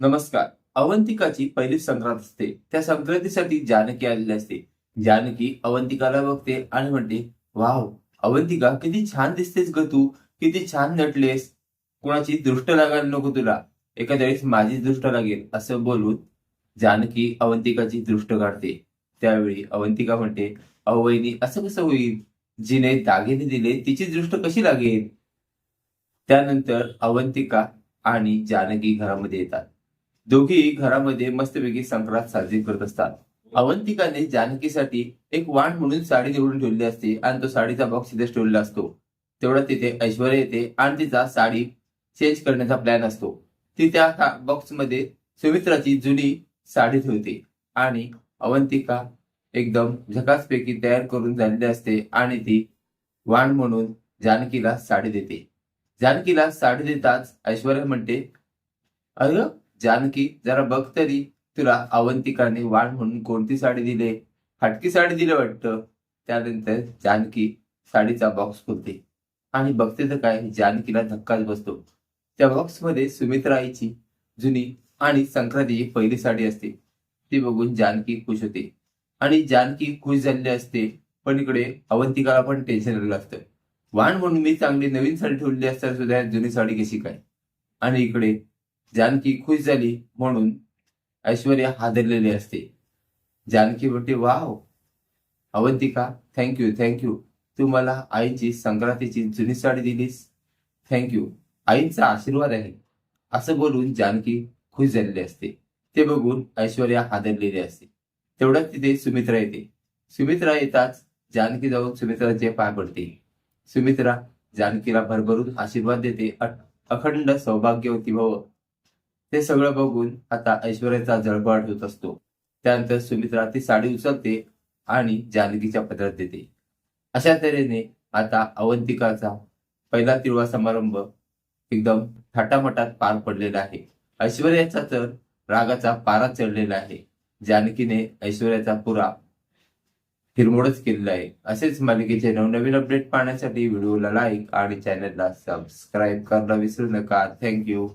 नमस्कार. अवंतिकाची पहिली संक्रांत असते. त्या संक्रांतीसाठी जानकी आलेली असते. जानकी अवंतिकाला बघते आणि म्हणते वाव अवंतिका किती छान दिसतेस ग तू. किती छान नटलेस. कुणाची दृष्ट लागायला नको तुला. एखाद्या वेळेस माझी दृष्ट लागेल असं बोलून जानकी अवंतिकाची दृष्ट काढते. त्यावेळी अवंतिका म्हणते अवयनी असं कसं होईल? जिने दागिने दिले तिची दृष्ट कशी लागेल? त्यानंतर अवंतिका आणि जानकी घरामध्ये येतात. दोघी घरामध्ये मस्तपैकी संक्रांत साजरी करत असतात. अवंतिकाने जानकीसाठी एक वाण म्हणून साडी निवडून ठेवली असते आणि तो साडीचा बॉक्स तिथे ठेवलेला असतो. तेवढा तिथे ऐश्वर्या येते आणि तिचा साडी चेंज करण्याचा प्लॅन असतो. ती त्या बॉक्समध्ये सुमित्राची जुनी साडी ठेवते आणि अवंतिका एकदम झकासपैकी तयार करून झालेली असते आणि ती वाण म्हणून जानकीला साडी देते. जानकीला साडी देताच ऐश्वर्या म्हणते अरे जानकी जरा बघ तरी. तुला अवंतिकाने वाण म्हणून कोणती साडी दिले? फाटकी साडी दिली वाटतं. त्यानंतर जानकी साडीचा बॉक्स खोलते. आणि बघते तर काय जानकीला धक्काच बसतो. त्या बॉक्समध्ये सुमित्रा आईची जुनी आणि संक्रांतीची पहिली साडी असते. ती बघून जानकी खुश होते. आणि जानकी खुश झालेली असते. पण इकडे अवंतिकाला पण टेन्शन आलेलं असतं. वाण म्हणून मी चांगली नवीन साडी ठेवली असताना सुद्धा जुनी साडी कशी काय? आणि इकडे जानकी खुश झाली म्हणून ऐश्वर्या हादरलेली असते. जानकी म्हणते wow Avantika thank you thank you तू मला आईची संक्रांतीची जुनी साडी दिलीस. थँक्यू आईचा आशीर्वाद आहे. असं बोलून जानकी खुश झालेली असते. ते बघून ऐश्वर्या हादरलेली असते. तेवढ्याच तिथे सुमित्रा येते. सुमित्रा येताच जानकी जाऊन सुमित्राचे पाय पडते. सुमित्रा जानकीला भरभरून आशीर्वाद देते. अखंड सौभाग्यवती भव ते सगळं बघून आता ऐश्वर्याचा जळबळ होत असतो. त्यानंतर सुमित्रा ती साडी उचलते आणि जानकीच्या पत्रात देते. अशा तऱ्हेने आता अवंतिकाचा पहिला तिळवा समारंभ एकदम थाटामाटात पार पडलेला आहे. ऐश्वर्याचा तर रागाचा पारा चढलेला आहे. जानकीने ऐश्वर्याचा पुरा हिरमोडच केलेला आहे. असेच मालिकेचे नवनवीन अपडेट पाहण्यासाठी व्हिडिओला लाईक आणि चॅनलला सबस्क्राईब करायला विसरू नका. थँक्यू